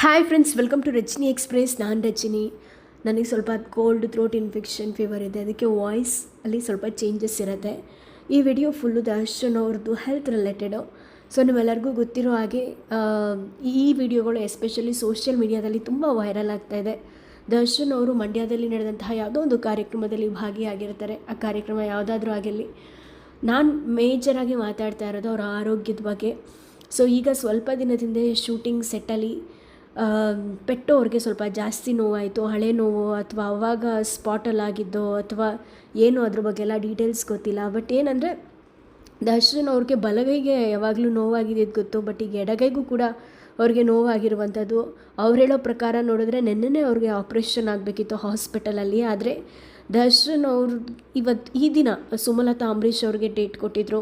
Hi friends welcome to Rajani express ನಾನು ರಜನಿ. ನನಗೆ ಸ್ವಲ್ಪ ಕೋಲ್ಡ್ ಥ್ರೋಟ್ ಇನ್ಫೆಕ್ಷನ್ ಫೀವರ್ ಇದೆ. ಅದಕ್ಕೆ ವಾಯ್ಸ್ ಅಲ್ಲಿ ಸ್ವಲ್ಪ ಚೇಂಜಸ್ ಇರುತ್ತೆ. ಈ ವಿಡಿಯೋ ಫುಲ್ಲು ದರ್ಶನ್ ಅವ್ರದ್ದು ಹೆಲ್ತ್ ರಿಲೇಟೆಡು ಸೊ ನಿಮ್ಮೆಲ್ಲರಿಗೂ ಗೊತ್ತಿರೋ ಹಾಗೆ ಈ ವಿಡಿಯೋಗಳು ಎಸ್ಪೆಷಲಿ ಸೋಷಿಯಲ್ ಮೀಡಿಯಾದಲ್ಲಿ ತುಂಬ ವೈರಲ್ ಆಗ್ತಾ ಇದೆ. ದರ್ಶನ್ ಅವರು ಮಂಡ್ಯದಲ್ಲಿ ನಡೆದಂತಹ ಯಾವುದೋ ಒಂದು ಕಾರ್ಯಕ್ರಮದಲ್ಲಿ ಭಾಗಿಯಾಗಿರ್ತಾರೆ. ಆ ಕಾರ್ಯಕ್ರಮ ಯಾವುದಾದ್ರೂ ಆಗಿರಲಿ. ನಾನು ಮೇಜರಾಗಿ ಮಾತಾಡ್ತಾ ಇರೋದು ಅವರ ಆರೋಗ್ಯದ ಬಗ್ಗೆ. ಸೊ ಈಗ ಸ್ವಲ್ಪ ದಿನದಿಂದ ಶೂಟಿಂಗ್ ಸೆಟ್ಟಲ್ಲಿ ಪೆಟ್ಟು ಅವ್ರಿಗೆ ಸ್ವಲ್ಪ ಜಾಸ್ತಿ ನೋವಾಯಿತು, ಹಳೆ ನೋವು ಅಥವಾ ಅವಾಗ ಸ್ಪಾಟಲ್ಲಿ ಆಗಿದ್ದೋ ಅಥವಾ ಏನು ಅದ್ರ ಬಗ್ಗೆ ಎಲ್ಲ ಡೀಟೇಲ್ಸ್ ಗೊತ್ತಿಲ್ಲ. ಬಟ್ ಏನಂದರೆ, ದರ್ಶನ್ ಅವ್ರಿಗೆ ಬಲಗೈಗೆ ಯಾವಾಗಲೂ ನೋವಾಗಿದ್ದು ಗೊತ್ತು ಬಟ್ ಈಗ ಎಡಗೈಗೂ ಕೂಡ ಅವ್ರಿಗೆ ನೋವಾಗಿರುವಂಥದ್ದು. ಅವ್ರು ಹೇಳೋ ಪ್ರಕಾರ ನೋಡಿದ್ರೆ ನೆನ್ನೆನೇ ಅವ್ರಿಗೆ ಆಪ್ರೇಷನ್ ಆಗಬೇಕಿತ್ತು ಹಾಸ್ಪಿಟಲಲ್ಲಿ ಆದರೆ ದರ್ಶನ್ ಅವ್ರು ಇವತ್ತು ಈ ದಿನ ಸುಮಲತಾ ಅಂಬರೀಷ್ ಅವ್ರಿಗೆ ಡೇಟ್ ಕೊಟ್ಟಿದ್ರು.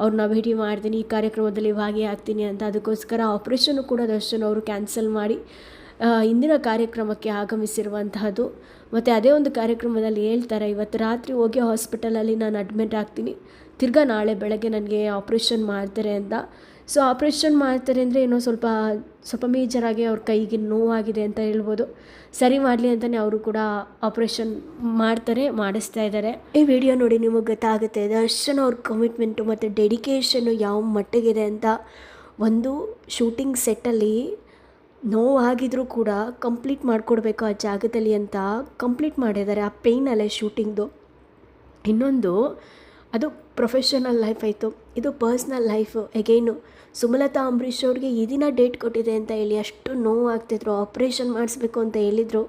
ಅವ್ರನ್ನ ಭೇಟಿ ಮಾಡ್ತೀನಿ, ಈ ಕಾರ್ಯಕ್ರಮದಲ್ಲಿ ಭಾಗಿಯಾಗ್ತೀನಿ ಅಂತ ಅದಕ್ಕೋಸ್ಕರ ಆಪ್ರೇಷನ್ನು ಕೂಡ ದರ್ಶನ್ ಅವರು ಕ್ಯಾನ್ಸಲ್ ಮಾಡಿ ಇಂದಿನ ಕಾರ್ಯಕ್ರಮಕ್ಕೆ ಆಗಮಿಸಿರುವಂತಹದ್ದು. ಮತ್ತು ಅದೇ ಒಂದು ಕಾರ್ಯಕ್ರಮದಲ್ಲಿ ಹೇಳ್ತಾರೆ, ಇವತ್ತು ರಾತ್ರಿ ಹೋಗಿ ಹಾಸ್ಪಿಟಲಲ್ಲಿ ನಾನು ಅಡ್ಮಿಟ್ ಆಗ್ತೀನಿ. ತಿರ್ಗಾ ನಾಳೆ ಬೆಳಗ್ಗೆ ನನಗೆ ಆಪ್ರೇಷನ್ ಮಾಡ್ತಾರೆ ಅಂತ. ಸೊ ಆಪ್ರೇಷನ್ ಮಾಡ್ತಾರೆ ಅಂದರೆ ಏನೋ ಸ್ವಲ್ಪ ಸ್ವಲ್ಪ ಮೇಜರಾಗಿ ಅವ್ರ ಕೈಗೆ ನೋವಾಗಿದೆ ಅಂತ ಹೇಳ್ಬೋದು. ಸರಿ ಮಾಡಲಿ ಅಂತಲೇ ಅವರು ಕೂಡ ಆಪ್ರೇಷನ್ ಮಾಡ್ತಾರೆ, ಮಾಡಿಸ್ತಾ ಇದ್ದಾರೆ. ಈ ವಿಡಿಯೋ ನೋಡಿ ನಿಮಗೆ ಗೊತ್ತಾಗುತ್ತೆ, ದರ್ಶನ್ ಅವ್ರ ಕಮಿಟ್ಮೆಂಟು ಮತ್ತು ಡೆಡಿಕೇಶನ್ನು ಯಾವ ಮಟ್ಟಿಗಿದೆ ಅಂತ ಒಂದು ಶೂಟಿಂಗ್ ಸೆಟ್ಟಲ್ಲಿ ನೋವಾಗಿದ್ರೂ ಕೂಡ ಕಂಪ್ಲೀಟ್ ಮಾಡಿಕೊಡ್ಬೇಕು ಆ ಜಾಗದಲ್ಲಿ ಅಂತ ಕಂಪ್ಲೀಟ್ ಮಾಡಿದ್ದಾರೆ ಆ ಪೇಯ್ನಲ್ಲೇ ಶೂಟಿಂಗ್ದು ಇನ್ನೊಂದು ಅದು ಪ್ರೊಫೆಷನಲ್ ಲೈಫ್ ಆಯಿತು. ಇದು personal life again Sumalatha Ambareesh ಅವ್ರಿಗೆ ಈ ದಿನ ಡೇಟ್ ಕೊಟ್ಟಿದೆ ಅಂತ ಹೇಳಿ ಅಷ್ಟು ನೋವು ಆಗ್ತಿದ್ರು ಆಪ್ರೇಷನ್ ಮಾಡಿಸ್ಬೇಕು ಅಂತ ಹೇಳಿದರು.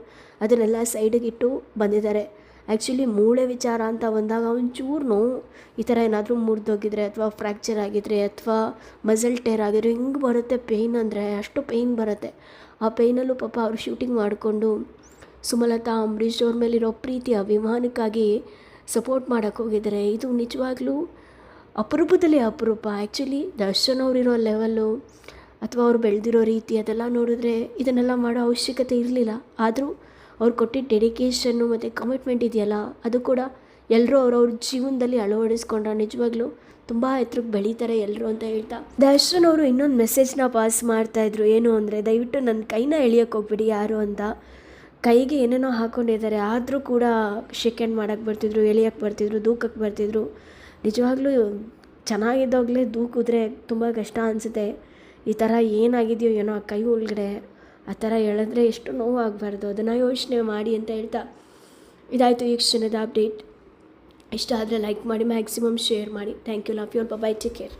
ಅದನ್ನೆಲ್ಲ ಸೈಡಿಗಿಟ್ಟು ಬಂದಿದ್ದಾರೆ. ಆ್ಯಕ್ಚುಲಿ ಮೂಳೆ ವಿಚಾರ ಅಂತ ಬಂದಾಗ ಒಂಚೂರು ನೋವು. ಈ ಥರ ಏನಾದರೂ ಮುರಿದೋಗಿದ್ರೆ ಅಥವಾ ಫ್ರ್ಯಾಕ್ಚರ್ ಆಗಿದ್ರೆ ಅಥವಾ ಮಸಲ್ ಟೇರ್ ಆಗಿದ್ರೆ ಹಿಂಗೆ ಬರುತ್ತೆ ಪೇಯ್ನ್ ಅಂದರೆ? ಅಷ್ಟು ಪೇಯ್ನ್ ಬರುತ್ತೆ. ಆ ಪೇಯ್ನಲ್ಲೂ ಪಾಪ ಅವ್ರು ಶೂಟಿಂಗ್ ಮಾಡಿಕೊಂಡು ಸುಮಲತಾ ಅಂಬರೀಷ್ ಅವ್ರ ಮೇಲಿರೋ ಪ್ರೀತಿ ಅಭಿಮಾನಕ್ಕಾಗಿ ಸಪೋರ್ಟ್ ಮಾಡೋಕ್ಕೆ ಹೋಗಿದ್ದಾರೆ. ಇದು ನಿಜವಾಗ್ಲೂ ಅಪರೂಪದಲ್ಲಿ ಅಪರೂಪ. ಆ್ಯಕ್ಚುಲಿ ದರ್ಶನ್ ಅವರಿರೋ ಲೆವೆಲ್ಲು ಅಥವಾ ಅವ್ರು ಬೆಳೆದಿರೋ ರೀತಿ ಅದೆಲ್ಲ ನೋಡಿದ್ರೆ ಇದನ್ನೆಲ್ಲ ಮಾಡೋ ಅವಶ್ಯಕತೆ ಇರಲಿಲ್ಲ. ಆದರೂ ಅವ್ರು ಕೊಟ್ಟಿದ್ದ ಡೆಡಿಕೇಶನ್ನು ಮತ್ತು ಕಮಿಟ್ಮೆಂಟ್ ಇದೆಯಲ್ಲ, ಅದು ಕೂಡ ಎಲ್ಲರೂ ಅವ್ರವ್ರ ಜೀವನದಲ್ಲಿ ಅಳವಡಿಸ್ಕೊಂಡ್ರೆ ನಿಜವಾಗ್ಲೂ ತುಂಬ ಎತ್ತರಕ್ಕೆ ಬೆಳೀತಾರೆ ಎಲ್ಲರೂ ಅಂತ ಹೇಳ್ತಾ. ದರ್ಶನ್ ಅವರು ಇನ್ನೊಂದು ಮೆಸೇಜ್ನ ಪಾಸ್ ಮಾಡ್ತಾಯಿದ್ರು ಏನು ಅಂದರೆ, ದಯವಿಟ್ಟು ನನ್ನ ಕೈನ ಎಳಿಯೋಕ್ಕೆ ಹೋಗ್ಬಿಡಿ ಯಾರು ಅಂತ. ಕೈಗೆ ಏನೇನೋ ಹಾಕೊಂಡಿದ್ದಾರೆ, ಆದರೂ ಕೂಡ ಶೇಕ್ ಹ್ಯಾಂಡ್ ಮಾಡೋಕ್ಕೆ ಬರ್ತಿದ್ರು ಎಳಿಯೋಕ್ಕೆ ಬರ್ತಿದ್ರು ದೂಕಕ್ಕೆ ಬರ್ತಿದ್ರು. ನಿಜವಾಗ್ಲೂ ಚೆನ್ನಾಗಿದ್ದಾಗಲೇ ದೂಕಿದ್ರೆ ತುಂಬ ಕಷ್ಟ ಅನಿಸುತ್ತೆ. ಈ ಥರ ಏನಾಗಿದೆಯೋ ಏನೋ ಆ ಕೈ ಒಳಗಡೆ, ಆ ಥರ ಹೇಳಿದ್ರೆ ಎಷ್ಟು ನೋವು ಆಗಬಾರ್ದು ಅದನ್ನು ಯೋಚನೆ ಮಾಡಿ ಅಂತ ಹೇಳ್ತಾ ಇದಾಯಿತು ಈ ಕ್ಷಣದ ಅಪ್ಡೇಟ್ ಇಷ್ಟ ಆದರೆ ಲೈಕ್ ಮಾಡಿ ಮ್ಯಾಕ್ಸಿಮಮ್ ಶೇರ್ ಮಾಡಿ. Thank you love you bye take care